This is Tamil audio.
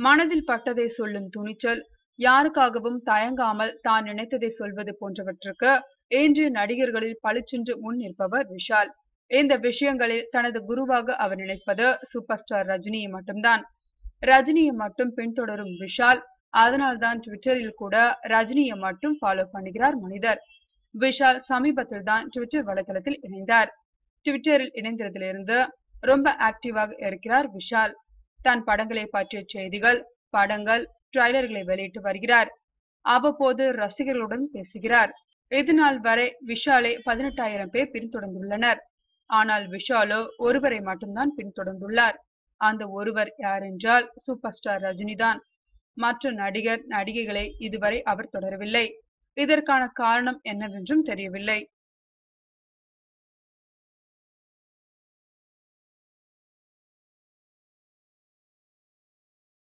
மனதில் பட்டதை சொல்லும் துணிச்சல் யாருக்காகவும் தயங்காமல் தான் நினைத்ததை சொல்வது போன்றவற்றுக்கு இன்றைய நடிகர்களில் பளிச்சென்று முன் நிற்பவர் விஷால். இந்த விஷயங்களில் தனது குருவாக அவர் நினைப்பது சூப்பர் ஸ்டார் ரஜினியை மட்டும்தான். ரஜினியை மட்டும் பின்தொடரும் விஷால் அதனால்தான் ட்விட்டரில் கூட ரஜினியை மட்டும் ஃபாலோ பண்ணுகிறார் மனிதர். விஷால் சமீபத்தில் தான் ட்விட்டர் வலைதளத்தில் இணைந்தார். ட்விட்டரில் இணைந்ததிலிருந்து ரொம்ப ஆக்டிவாக இருக்கிறார் விஷால். தன் படங்களை பற்றிய செய்திகள் படங்கள் ட்ரைலர்களை வெளியிட்டு வருகிறார். அவ்வப்போது ரசிகர்களுடன் பேசுகிறார். இதுநாள் வரை விஷாலை பதினெட்டாயிரம் பேர் பின்தொடர்ந்துள்ளனர். ஆனால் விஷாலோ ஒருவரை மட்டும்தான் பின்தொடர்ந்துள்ளார். அந்த ஒருவர் யாரென்றால் சூப்பர் ஸ்டார் ரஜினிதான். மற்ற நடிகர் நடிகைகளை இதுவரை அவர் தொடரவில்லை. இதற்கான காரணம் என்னவென்றும் தெரியவில்லை.